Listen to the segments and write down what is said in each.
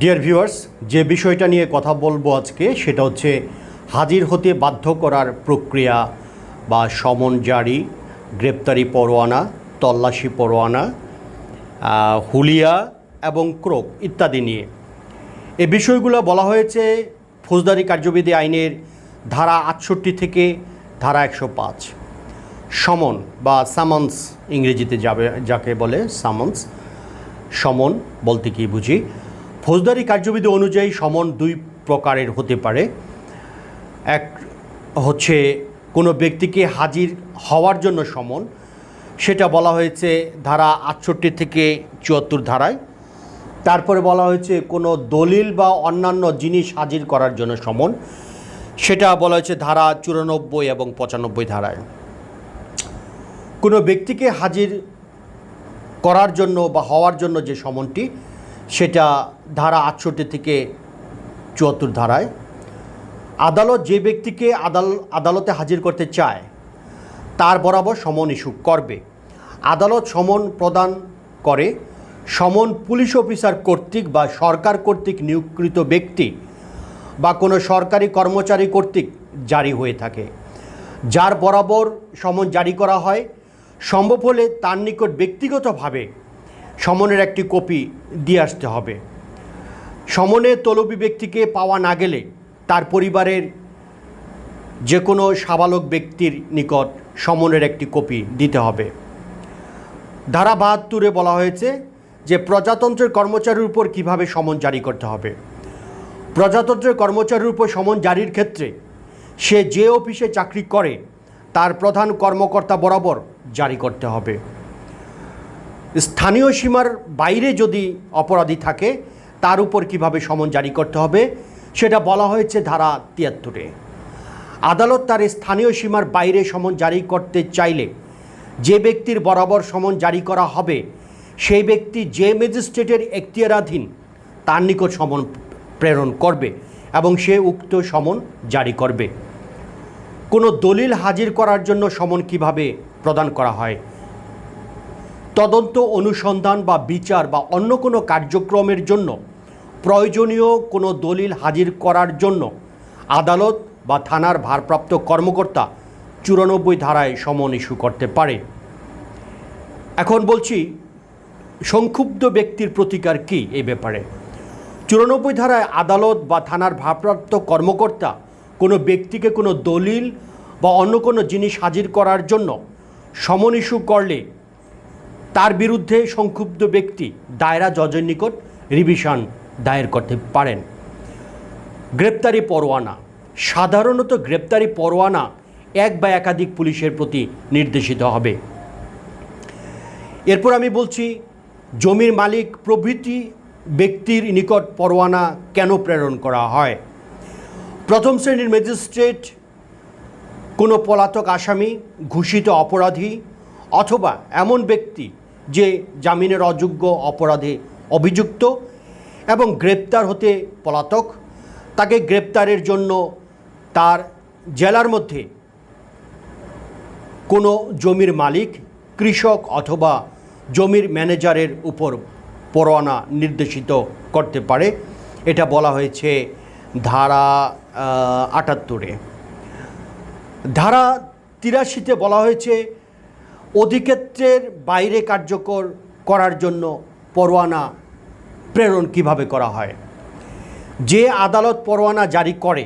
Dear viewers যে বিষয়টা নিয়ে কথা বলব আজকে, সেটা হচ্ছে হাজির হতে বাধ্য করার প্রক্রিয়া বা সমন জারি, গ্রেপ্তারি পরোয়ানা, তল্লাশি পরোয়ানা হুলিয়া এবং ক্রোক ইত্যাদি নিয়ে। এ বিষয়গুলো বলা হয়েছে ফৌজদারি কার্যবিধি আইনের ধারা আটষট্টি থেকে ধারা একশো পাঁচ। সমন বা সামন্স ইংরেজিতে যাবে, যাকে বলে সামন্স। সমন বলতে কি বুঝি? ফৌজদারি কার্যবিধি অনুযায়ী সমন দুই প্রকারের হতে পারে। এক হচ্ছে কোনো ব্যক্তিকে হাজির হওয়ার জন্য সমন, সেটা বলা হয়েছে ধারা আটষট্টি থেকে চুয়াত্তর ধারায়। তারপরে বলা হয়েছে কোনো দলিল বা অন্যান্য জিনিস হাজির করার জন্য সমন, সেটা বলা হয়েছে ধারা চুরানব্বই এবং পঁচানব্বই ধারায়। কোনো ব্যক্তিকে হাজির করার জন্য বা হওয়ার জন্য যে সমনটি সেটা ধারা আটষট্টি থেকে চুয়াত্তর ধারায়, আদালত যে ব্যক্তিকে আদাল, আদালতে হাজির করতে চায়, তার বরাবর সমন ইস্যু করবে। আদালত সমন প্রদান করে, সমন পুলিশ অফিসার কর্তৃক বা সরকার কর্তৃক নিয়োগকৃত ব্যক্তি বা কোনো সরকারি কর্মচারী কর্তৃক জারি হয়ে থাকে। যার বরাবর সমন জারি করা হয়, সম্ভব হলে তার নিকট ব্যক্তিগতভাবে সমনের একটি কপি দিয়ে আসতে হবে। সমনে তলবি ব্যক্তিকে পাওয়া না গেলে তার পরিবারের যে কোনো সাবালক ব্যক্তির নিকট সমনের একটি কপি দিতে হবে। ধারা বাহাত্তরে বলা হয়েছে যে প্রজাতন্ত্রের কর্মচারীর উপর কীভাবে সমন জারি করতে হবে। প্রজাতন্ত্রের কর্মচারীর উপর সমন জারির ক্ষেত্রে সে যে অফিসে চাকরি করে তার প্রধান কর্মকর্তা বরাবর জারি করতে হবে। স্থানীয় সীমার বাইরে যদি অপরাধী থাকে, তার উপর কীভাবে সমন জারি করতে হবে, সেটা বলা হয়েছে ধারা তিয়াত্তরে। আদালত তার স্থানীয় সীমার বাইরে সমন জারি করতে চাইলে যে ব্যক্তির বরাবর সমন জারি করা হবে, সেই ব্যক্তি যে ম্যাজিস্ট্রেটের এখতিয়ারাধীন, তার নিকট সমন প্রেরণ করবে এবং সে উক্ত সমন জারি করবে। কোনো দলিল হাজির করার জন্য সমন কীভাবে প্রদান করা হয়? তদন্ত, অনুসন্ধান বা বিচার বা অন্য কোনো কার্যক্রমের জন্য প্রয়োজনীয় কোনো দলিল হাজির করার জন্য আদালত বা থানার ভারপ্রাপ্ত কর্মকর্তা চুরানব্বই ধারায় সমন ইস্যু করতে পারে। এখন বলছি, সংক্ষুব্ধ ব্যক্তির প্রতিকার কি এই ব্যাপারে? চুরানব্বই ধারায় আদালত বা থানার ভারপ্রাপ্ত কর্মকর্তা কোনো ব্যক্তিকে কোনো দলিল বা অন্য কোনো জিনিস হাজির করার জন্য সমন ইস্যু করলে তার বিরুদ্ধে সংক্ষুব্ধ ব্যক্তি দায়রা জজের নিকট রিভিশন দায়ের করতে পারেন। গ্রেপ্তারি পরোয়ানা। সাধারণত গ্রেপ্তারি পরোয়ানা এক বা একাধিক পুলিশের প্রতি নির্দেশিত হবে। এরপর আমি বলছি, জমির মালিক প্রভৃতি ব্যক্তির নিকট পরোয়ানা কেন প্রেরণ করা হয়? প্রথম শ্রেণির ম্যাজিস্ট্রেট, কোনো পলাতক আসামি, ঘোষিত অপরাধী অথবা এমন ব্যক্তি যে জামিনের অযোগ্য অপরাধে অভিযুক্ত এবং গ্রেপ্তার হতে পলাতক, তাকে গ্রেপ্তারের জন্য তার জেলার মধ্যে কোনো জমির মালিক, কৃষক অথবা জমির ম্যানেজারের উপর পরোয়ানা নির্দেশিত করতে পারে। এটা বলা হয়েছে ধারা আটাত্তরে। ধারা তিরাশিতে বলা হয়েছে অধিক্ষেত্রের বাইরে কার্যকর করার জন্য পরোয়ানা প্রেরণ কীভাবে করা হয়? যে আদালত পরোয়ানা জারি করে,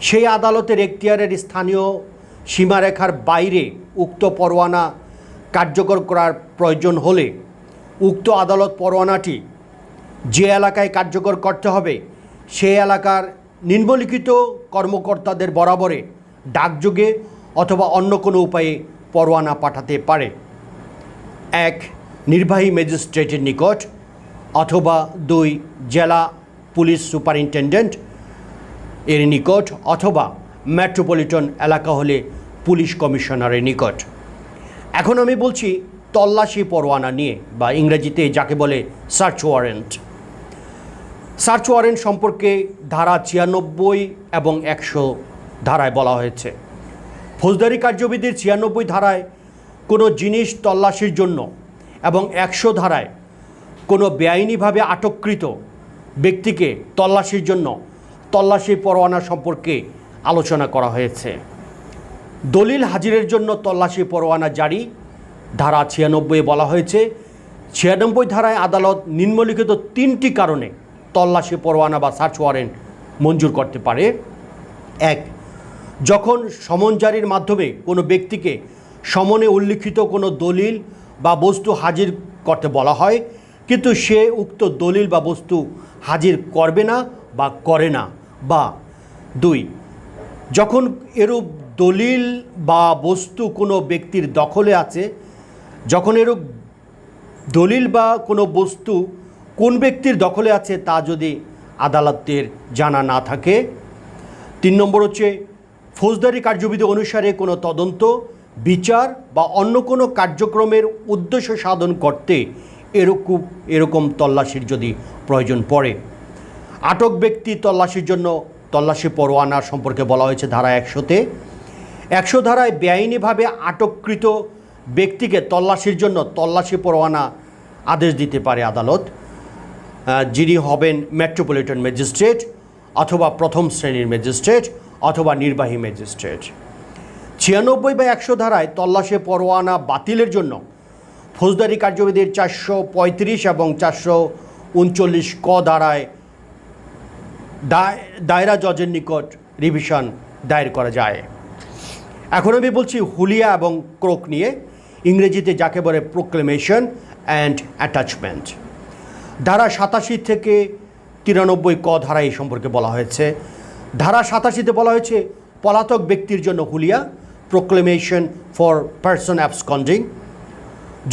সেই আদালতের এখতিয়ারের স্থানীয় সীমারেখার বাইরে উক্ত পরোয়ানা কার্যকর করার প্রয়োজন হলে উক্ত আদালত পরোয়ানাটি যে এলাকায় কার্যকর করতে হবে সেই এলাকার নিম্নলিখিত কর্মকর্তাদের বরাবরে ডাকযোগে অথবা অন্য কোনো উপায়ে পরোয়ানা পাঠাতে পারে। এক, নির্বাহী ম্যাজিস্ট্রেটের নিকট অথবা দুই, জেলা পুলিশ সুপারিনটেন্ডেন্ট এর নিকট অথবা মেট্রোপলিটন এলাকা হলে পুলিশ কমিশনারের নিকট। এখন আমি বলছি তল্লাশি পরোয়ানা নিয়ে বা ইংরেজিতে যাকে বলে সার্চ ওয়ারেন্ট সার্চ ওয়ারেন্ট সম্পর্কে ধারা ছিয়ানব্বই এবং একশো ধারায় বলা হয়েছে। ফৌজদারি কার্যবিধির ছিয়ানব্বই ধারায় কোনো জিনিস তল্লাশির জন্য এবং একশো ধারায় কোনো বেআইনিভাবে আটককৃত ব্যক্তিকে তল্লাশির জন্য তল্লাশি পরোয়ানা সম্পর্কে আলোচনা করা হয়েছে। দলিল হাজিরের জন্য তল্লাশি পরোয়ানা জারি, ধারা ছিয়ানব্বই বলা হয়েছে। ছিয়ানব্বই ধারায় আদালত নিম্নলিখিত তিনটি কারণে তল্লাশি পরোয়ানা বা সার্চ ওয়ারেন্ট মঞ্জুর করতে পারে। এক যখন সমন জারির মাধ্যমে কোনো ব্যক্তিকে সমনে উল্লিখিত কোনো দলিল বা বস্তু হাজির করতে বলা হয়, কিন্তু সে উক্ত দলিল বা বস্তু হাজির করবে না বা করে না। বা, দুই, যখন এরূপ দলিল বা বস্তু কোনো ব্যক্তির দখলে আছে, যখন এরূপ দলিল বা কোনো বস্তু কোন ব্যক্তির দখলে আছে তা যদি আদালতের জানা না থাকে। তিন নম্বর হচ্ছে ফৌজদারি কার্যবিধি অনুসারে কোনো তদন্ত, বিচার বা অন্য কোনো কার্যক্রমের উদ্দেশ্য সাধন করতে এরকম এরকম তল্লাশির যদি প্রয়োজন পড়ে। আটক ব্যক্তি তল্লাশির জন্য তল্লাশি পরোয়ানা সম্পর্কে বলা হয়েছে ধারা একশোতে। একশো ধারায় বেআইনিভাবে আটককৃত ব্যক্তিকে তল্লাশির জন্য তল্লাশি পরোয়ানা আদেশ দিতে পারে আদালত। যিনি হবেন মেট্রোপলিটন ম্যাজিস্ট্রেট অথবা প্রথম শ্রেণির ম্যাজিস্ট্রেট। অথবা নির্বাহী ম্যাজিস্ট্রেট। ছিয়ানব্বই বা একশো ধারায় তল্লাশি পরোয়ানা বাতিলের জন্য ফৌজদারি কার্যবিধির চারশো পঁয়ত্রিশ এবং চারশো উনচল্লিশ ক ধারায় দায় দায়রা জজের নিকট রিভিশন দায়ের করা যায়। এখন আমি বলছি হুলিয়া এবং ক্রোক নিয়ে, ইংরেজিতে যাকে বলে প্রোক্লেমেশন অ্যান্ড অ্যাটাচমেন্ট ধারা সাতাশি থেকে তিরানব্বই ক ধারা এই সম্পর্কে বলা হয়েছে। ধারা সাতাশিতে বলা হয়েছে, পলাতক ব্যক্তির জন্য হুলিয়া প্রোক্লেমেশন ফর পার্সন অ্যাবসকন্ডিং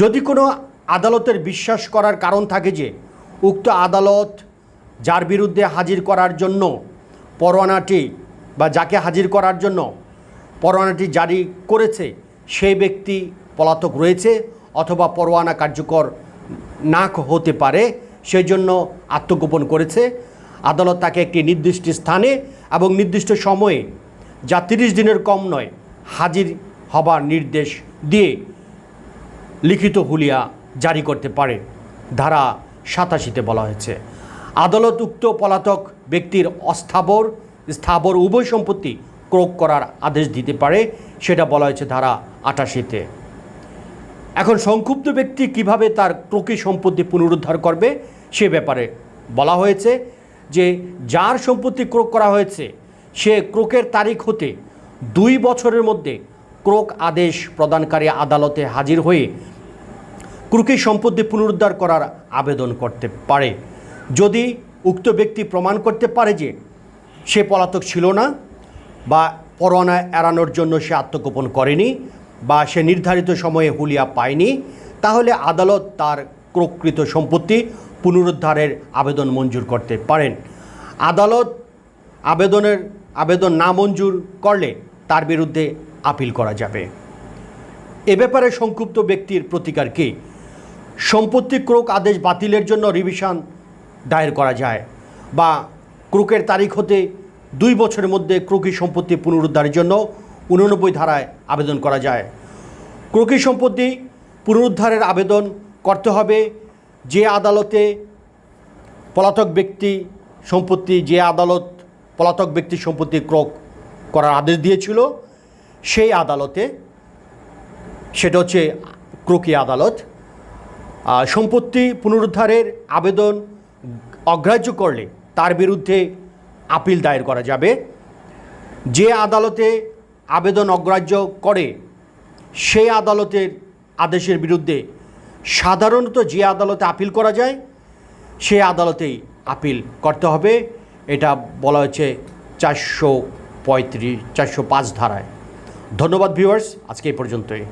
যদি কোনো আদালতের বিশ্বাস করার কারণ থাকে যে, উক্ত আদালত যার বিরুদ্ধে হাজির করার জন্য পরোয়ানাটি বা যাকে হাজির করার জন্য পরোয়ানাটি জারি করেছে সেই ব্যক্তি পলাতক রয়েছে অথবা পরোয়ানা কার্যকর না হতে পারে সেই জন্য আত্মগোপন করেছে। আদালত তাকে একটি নির্দিষ্ট স্থানে এবং নির্দিষ্ট সময়ে যা তিরিশ দিনের কম নয়, হাজির হবার নির্দেশ দিয়ে লিখিত হুলিয়া জারি করতে পারে, ধারা সাতাশিতে বলা হয়েছে। আদালত উক্ত পলাতক ব্যক্তির অস্থাবর, স্থাবর উভয় সম্পত্তি ক্রোক করার আদেশ দিতে পারে, সেটা বলা হয়েছে ধারা আটাশিতে। এখন সংক্ষুব্ধ ব্যক্তি কীভাবে তার ক্রোকি সম্পত্তি পুনরুদ্ধার করবে, সে ব্যাপারে বলা হয়েছে যে যার সম্পত্তি ক্রোক করা হয়েছে, সে ক্রোকের তারিখ হতে দুই বছরের মধ্যে ক্রোক আদেশ প্রদানকারী আদালতে হাজির হয়ে ক্রুকি সম্পত্তি পুনরুদ্ধার করার আবেদন করতে পারে। যদি উক্ত ব্যক্তি প্রমাণ করতে পারে যে সে পলাতক ছিল না বা পরোয়ানা এড়ানোর জন্য সে আত্মগোপন করেনি বা সে নির্ধারিত সময়ে হুলিয়া পায়নি, তাহলে আদালত তার ক্রোকৃত সম্পত্তি পুনরুদ্ধারের আবেদন মঞ্জুর করতে পারেন। আদালত আবেদনের, আবেদন না মঞ্জুর করলে তার বিরুদ্ধে আপিল করা যাবে। এ ব্যাপারে সংক্ষুব্ধ ব্যক্তির প্রতিকার কী? সম্পত্তি ক্রোক আদেশ বাতিলের জন্য রিভিশন দায়ের করা যায় বা ক্রোকের তারিখ হতে দুই বছরের মধ্যে ক্রোকি সম্পত্তি পুনরুদ্ধারের জন্য উননব্বই ধারায় আবেদন করা যায়। ক্রোকি সম্পত্তি পুনরুদ্ধারের আবেদন করতে হবে যে আদালতে পলাতক ব্যক্তি সম্পত্তি, যে আদালত পলাতক ব্যক্তি সম্পত্তি ক্রোক করার আদেশ দিয়েছিল, সেই আদালতে সেটা হচ্ছে ক্রোকি আদালত সম্পত্তি পুনরুদ্ধারের আবেদন অগ্রাহ্য করলে তার বিরুদ্ধে আপিল দায়ের করা যাবে। যে আদালতে আবেদন অগ্রাহ্য করে, সেই আদালতের আদেশের বিরুদ্ধে সাধারণত যে আদালতে আপিল করা যায়, সে আদালতেই আপিল করতে হবে। এটা বলা হয়েছে চারশো পঁয়ত্রিশ, চারশো পাঁচ ধারায়। ধন্যবাদ ভিউয়ার্স, আজকে এই পর্যন্তই।